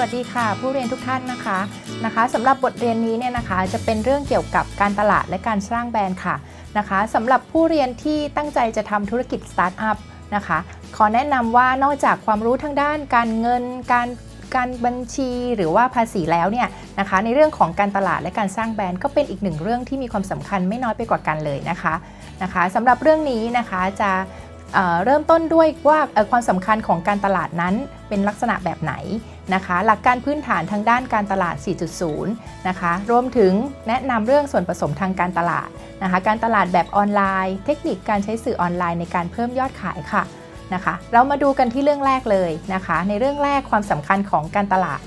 วัสดีค่ะ ผู้เรียนทุกท่านนะคะนะคะสำหรับบทเรียนนี้เนี่ยนะคะจะเป็นเรื่องเกี่ยวกับการตลาดและการสร้างแบรนด์ค่ะนะคะสำหรับผู้เรียนที่ตั้งใจจะทำธุรกิจสตาร์ทอัพนะคะขอแนะนำว่านอกจากความรู้ทางด้านการเงินการการบัญชีหรือว่าภาษีแล้วเนี่ยนะคะในเรื่องของการตลาดและการสร้างแบรนด์ก็เป็นอีกหนึ่งเรื่องที่มีความสำคัญไม่น้อยไปกว่ากันเลยนะคะนะคะสำหรับเรื่องนี้นะคะจะเเริ่มต้นด้วยว่าความสำคัญของการตลาดนั้นเป็นลักษณะแบบไหน นะคะ หลักการพื้นฐานทางด้านการตลาด 4.0 นะคะ รวมถึงแนะนำเรื่องส่วนผสมทางการตลาดนะคะ การตลาดแบบออนไลน์ เทคนิคการใช้สื่อออนไลน์ในการเพิ่มยอดขายค่ะนะคะ เรามาดูกันที่เรื่องแรกเลยนะคะ ในเรื่องแรกความสำคัญของการตลาด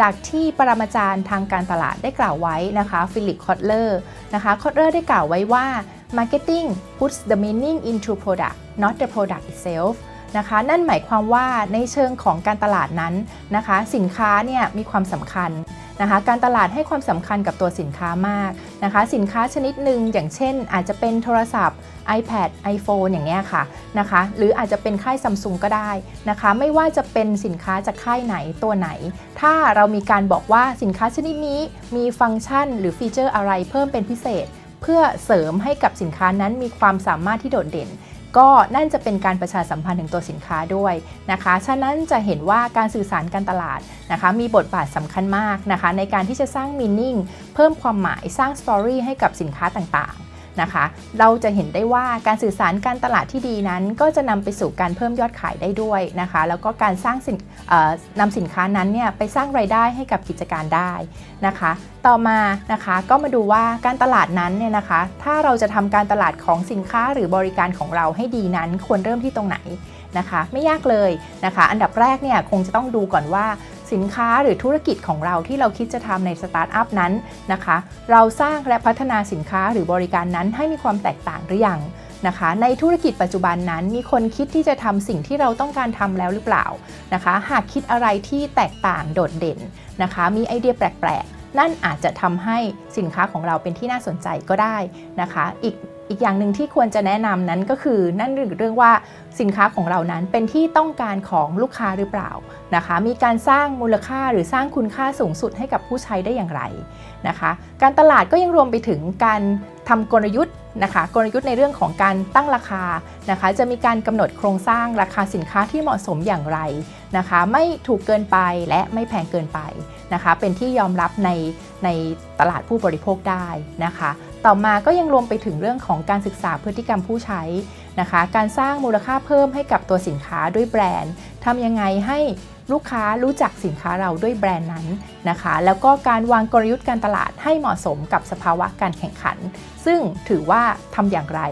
จากที่ปรมาจารย์ทางการตลาดได้กล่าวไว้นะคะฟิลิปคอตเลอร์นะคะคอตเลอร์ได้กล่าวไว้ว่า marketing puts the meaning into product not the product itself นะคะ นั่นหมายความว่าในเชิงของการตลาดนั้นนะคะ สินค้าเนี่ยมีความสำคัญนะคะการตลาดให้ความสำคัญกับตัวสินค้ามากนะคะ สินค้าชนิดหนึ่งอย่างเช่น อาจจะเป็นโทรศัพท์ iPad iPhone อย่างเงี้ยค่ะนะคะ หรืออาจจะเป็นค่ายซัมซุงก็ได้นะคะ ไม่ว่าจะเป็นสินค้าจากค่ายไหนตัวไหน ถ้าเรามีการบอกว่าสินค้าชนิดนี้มีฟังก์ชัน หรือฟีเจอร์อะไรเพิ่มเป็นพิเศษ เพื่อเสริมให้กับสินค้านั้นมีความสามารถที่โดดเด่น ก็นั่นจะเป็นการประชาสัมพันธ์ถึงตัวสินค้าด้วยนะคะ ฉะนั้นจะเห็นว่าการสื่อสารการตลาดนะคะ มีบทบาทสำคัญมากนะคะ ในการที่จะสร้างมีนิ่งเพิ่มความหมายสร้างสตอรี่ให้กับสินค้าต่างๆ นะคะ เราจะเห็นได้ว่าการสื่อสารการตลาดที่ดีนั้น ก็จะนำไปสู่การเพิ่มยอดขายได้ด้วยนะคะ แล้วก็การสร้างสินนำสินค้านั้นเนี่ยไปสร้างไรายได้ให้กับกิจการได้นะคะ ต่อมานะคะก็มาดูว่าการตลาดนั้นเนี่ยนะคะ ถ้าเราจะทำการตลาดของสินค้าหรือบริการของเราให้ดีนั้นควรเริ่มที่ตรงไหนนะคะ ไม่ยากเลยนะคะ อันดับแรกเนี่ยคงจะต้องดูก่อนว่า สินค้าหรือธุรกิจของเราที่เราคิดจะทำในสตาร์ทอัพนั้นนะคะ เราสร้างและพัฒนาสินค้าหรือบริการนั้นให้มีความแตกต่างหรือยังนะคะ ในธุรกิจปัจจุบันนั้นมีคนคิดที่จะทำสิ่งที่เราต้องการทำแล้วหรือเปล่านะคะ หากคิดอะไรที่แตกต่างโดดเด่นนะคะ มีไอเดียแปลกๆ นั่นอาจจะทำให้สินค้าของเราเป็นที่น่าสนใจก็ได้นะคะ อีกอีกอย่างหนึ่งที่ควรจะแนะนำนั้นก็คือนั่นเรื่องว่าสินค้าของเรานั้นเป็นที่ต้องการของลูกค้าหรือเปล่านะคะ มีการสร้างมูลค่าหรือสร้างคุณค่าสูงสุดให้กับผู้ใช้ได้อย่างไรนะคะ การตลาดก็ยังรวมไปถึงการทำกลยุทธ์ นะคะกลยุทธ์ในเรื่องของการตั้งราคานะคะ จะมีการกำหนดโครงสร้างราคาสินค้าที่เหมาะสมอย่างไรนะคะ ไม่ถูกเกินไปและไม่แพงเกินไปนะคะ เป็นที่ยอมรับในในตลาดผู้บริโภคได้นะคะ ต่อมาก็ยังรวมไปถึงเรื่องของการศึกษาพฤติกรรมผู้ใช้นะคะ การสร้างมูลค่าเพิ่มให้กับตัวสินค้าด้วยแบรนด์ทำยังไงให้ ลูกค้ารู้จักสินค้าเราด้วยแบรนด์นั้นนะคะ แล้วก็การวางกลยุทธ์การตลาดให้เหมาะสมกับสภาวะการแข่งขัน ซึ่งถือว่าทำอย่างไร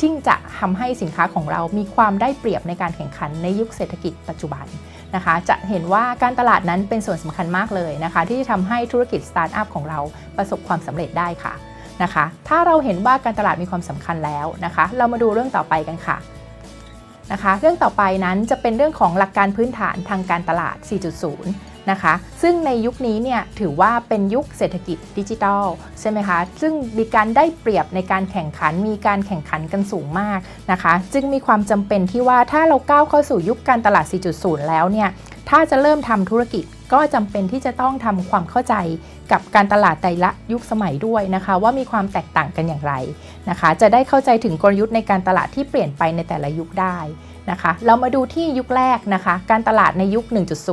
ที่จะทำให้สินค้าของเรามีความได้เปรียบในการแข่งขันในยุคเศรษฐกิจปัจจุบันนะคะ จะเห็นว่าการตลาดนั้นเป็นส่วนสำคัญมากเลยนะคะ ที่จะทำให้ธุรกิจสตาร์ทอัพของเราประสบความสำเร็จได้ค่ะนะคะ ถ้าเราเห็นว่าการตลาดมีความสำคัญแล้วนะคะ เรามาดูเรื่องต่อไปกันค่ะ นะคะ เรื่องต่อไปนั้นจะเป็นเรื่องของหลักการพื้นฐานทางการตลาด 4.0 นะคะ ซึ่งในยุคนี้เนี่ยถือว่าเป็นยุคเศรษฐกิจดิจิทัลใช่ไหมคะ ซึ่งมีการได้เปรียบในการแข่งขัน มีการแข่งขันกันสูงมากนะคะ จึงมีความจำเป็นที่ว่าถ้าเราก้าวเข้าสู่ยุคการตลาด 4.0 แล้วเนี่ย ถ้าจะเริ่มทำธุรกิจก็จำเป็นที่จะต้องทำความเข้าใจกับการตลาดแต่ละยุคสมัยด้วยนะคะ ว่ามีความแตกต่างกันอย่างไรนะคะ จะได้เข้าใจถึงกลยุทธ์ในการตลาดที่เปลี่ยนไปในแต่ละยุคได้ นะคะ เรามาดูที่ยุคแรกนะคะ การตลาดในยุค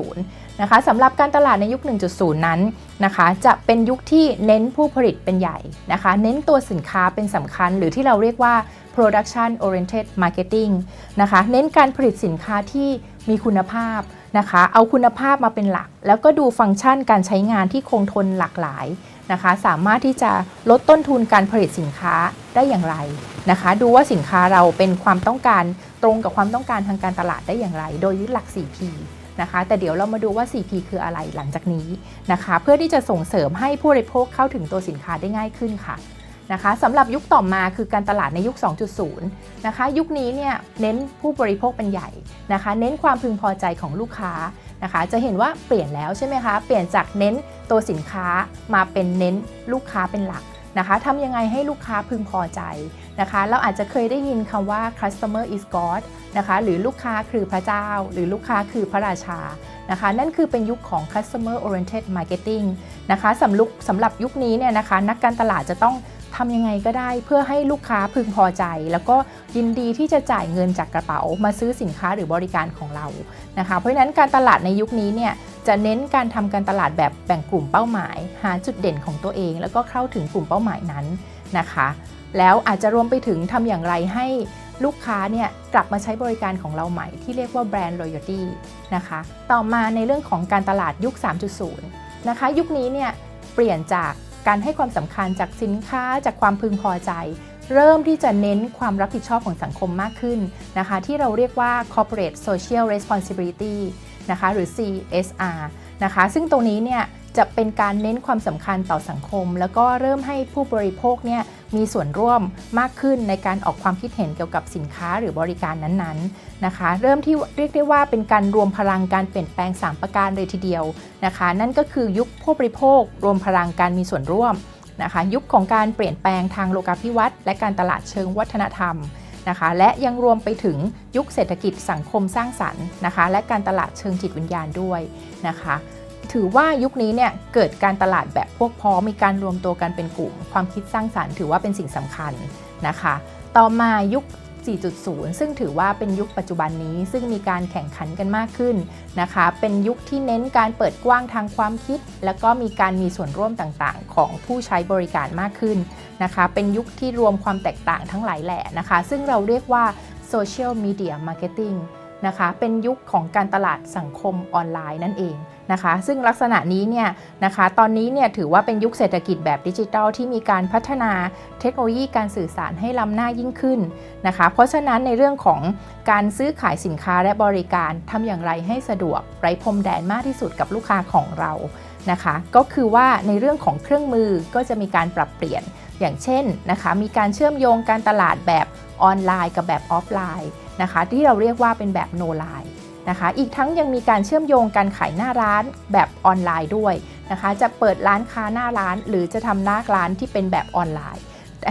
1.0 นะคะสำหรับการตลาดในยุค 1.0 นั้นนะคะ จะเป็นยุคที่เน้นผู้ผลิตเป็นใหญ่นะคะ เน้นตัวสินค้าเป็นสำคัญ หรือที่เราเรียกว่า production oriented marketing นะคะ เน้นการผลิตสินค้าที่มีคุณภาพนะคะ เอาคุณภาพมาเป็นหลัก แล้วก็ดูฟังก์ชันการใช้งานที่คงทนหลากหลายนะคะ สามารถที่จะลดต้นทุนการผลิตสินค้าได้อย่างไรนะคะ ดูว่าสินค้าเราเป็นความต้องการ ตรงกับความต้องการทางการตลาดได้อย่างไร โดยยึดหลัก 4P นะคะแต่เดี๋ยวเรามาดูว่า 4P คืออะไรหลังจากนี้นะคะ เพื่อที่จะส่งเสริมให้ผู้บริโภคเข้าถึงตัวสินค้าได้ง่ายขึ้นค่ะนะคะสำหรับยุคต่อมาคือการตลาดในยุค 2.0 นะคะ ยุคนี้เนี่ยเน้นผู้บริโภคเป็นใหญ่นะคะ เน้นความพึงพอใจของลูกค้านะคะ จะเห็นว่าเปลี่ยนแล้วใช่ไหมคะ เปลี่ยนจากเน้นตัวสินค้ามาเป็นเน้นลูกค้าเป็นหลัก นะคะทำยังไงให้ลูกค้าพึงพอใจนะคะ เราอาจจะเคยได้ยินคำว่า customer is god นะคะ หรือลูกค้าคือพระเจ้า หรือลูกค้าคือพระราชานะคะ นั่นคือเป็นยุคของ customer oriented marketing นะคะสำสำหรับยุคนี้เนี่ยนะคะ นักการตลาดจะต้อง ทำยังไงก็ได้เพื่อให้ลูกค้าพึงพอใจ แล้วก็ยินดีที่จะจ่ายเงินจากกระเป๋ามาซื้อสินค้าหรือบริการของเรานะคะ เพราะฉะนั้นการตลาดในยุคนี้เนี่ยจะเน้นการทำการตลาดแบบแบ่งกลุ่มเป้าหมาย หาจุดเด่นของตัวเอง แล้วก็เข้าถึงกลุ่มเป้าหมายนั้นนะคะ แล้วอาจจะรวมไปถึงทำอย่างไรให้ลูกค้าเนี่ยกลับมาใช้บริการของเราใหม่ที่เรียกว่าแบรนด์ loyalty นะคะ ต่อมาในเรื่องของการตลาดยุค 3.0 นะคะ ยุคนี้เนี่ยเปลี่ยนจาก การให้ความสำคัญจากสินค้าจากความพึงพอใจ เริ่มที่จะเน้นความรับผิดชอบของสังคมมากขึ้นนะคะ ที่เราเรียกว่า corporate social responsibility นะคะหรือ CSR นะคะ ซึ่งตรงนี้เนี่ย จะเป็นการเน้นความสำคัญต่อสังคม แล้วก็เริ่มให้ผู้บริโภคเนี่ยมีส่วนร่วมมากขึ้นในการออกความคิดเห็นเกี่ยวกับสินค้าหรือบริการนั้นๆนะคะ เริ่มที่เรียกได้ว่าเป็นการรวมพลังการเปลี่ยนแปลง 3 ประการเลยทีเดียวนะคะ นั่นก็คือยุคผู้บริโภค รวมพลังการมีส่วนร่วมนะคะยุคของการเปลี่ยนแปลงทางโลกาภิวัตน์และการตลาดเชิงวัฒนธรรมนะคะ และยังรวมไปถึงยุคเศรษฐกิจสังคมสร้างสรรค์นะคะ และการตลาดเชิงจิตวิญญาณด้วยนะคะ ถือว่ายุคนี้เนี่ยเกิดการตลาดแบบพวกพ้อมีการรวมตัวกันเป็นกลุ่ม ความคิดสร้างสารรค์ถือว่าเป็นสิ่งสำคัญนะคะ ต่อมายุค 4.0 ซึ่งถือว่าเป็นยุคปัจจุบันนี้ ซึ่งมีการแข่งขันกันมากขึ้นนะคะ เป็นยุคที่เน้นการเปิดกว้างทางความคิด แล้วก็มีการมีส่วนร่วมต่างๆ ของผู้ใช้บริการมากขึ้นนะคะ เป็นยุคที่รวมความแตกต่างทั้งหลายแหล่นะคะ ซึ่งเราเรียกว่า social media marketing นะคะ เป็นยุคของการตลาดสังคมออนไลน์นั่นเอง นะคะ ซึ่งลักษณะนี้เนี่ยนะคะตอนนี้เนี่ยถือว่าเป็นยุคเศรษฐกิจแบบดิจิทัลที่มีการพัฒนาเทคโนโลยีการสื่อสารให้ล้ำหน้ายิ่งขึ้นนะคะ เพราะฉะนั้นในเรื่องของการซื้อขายสินค้าและบริการทำอย่างไรให้สะดวกไร้พรมแดนมากที่สุดกับลูกค้าของเรานะคะ ก็คือว่าในเรื่องของเครื่องมือก็จะมีการปรับเปลี่ยนอย่างเช่นนะคะมีการเชื่อมโยงการตลาดแบบออนไลน์กับแบบออฟไลน์นะคะที่เราเรียกว่าเป็นแบบโนไลน์ นะคะ อีกทั้งยังมีการเชื่อมโยงการขายหน้าร้านแบบออนไลน์ด้วยนะคะ จะเปิดร้านค้าหน้าร้าน หรือจะทำหน้าร้านที่เป็นแบบออนไลน์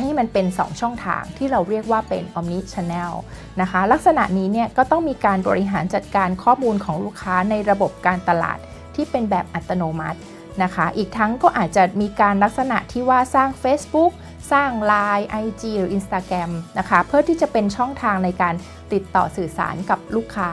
ให้มันเป็น 2 ช่องทางที่เราเรียกว่าเป็น Omni Channel นะคะ ลักษณะนี้เนี่ยก็ต้องมีการบริหารจัดการข้อมูลของลูกค้าในระบบการตลาดที่เป็นแบบอัตโนมัตินะคะ อีกทั้งก็อาจจะมีการลักษณะที่ว่าสร้าง Facebook สร้าง Line IG หรือ Instagram นะคะ เพื่อที่จะเป็นช่องทางในการติดต่อสื่อสารกับลูกค้า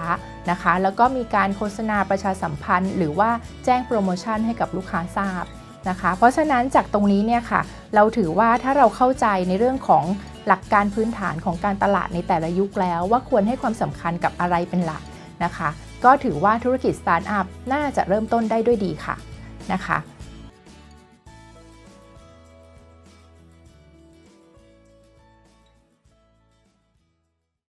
นะคะ แล้วก็มีการโฆษณาประชาสัมพันธ์ หรือว่าแจ้งโปรโมชั่นให้กับลูกค้าทราบนะคะ เพราะฉะนั้นจากตรงนี้เนี่ยค่ะ เราถือว่าถ้าเราเข้าใจในเรื่องของหลักการพื้นฐานของการตลาดในแต่ละยุคแล้วว่าควรให้ความสำคัญกับอะไรเป็นหลักนะคะ ก็ถือว่าธุรกิจสตาร์ทอัพน่าจะเริ่มต้นได้ด้วยดีค่ะนะคะ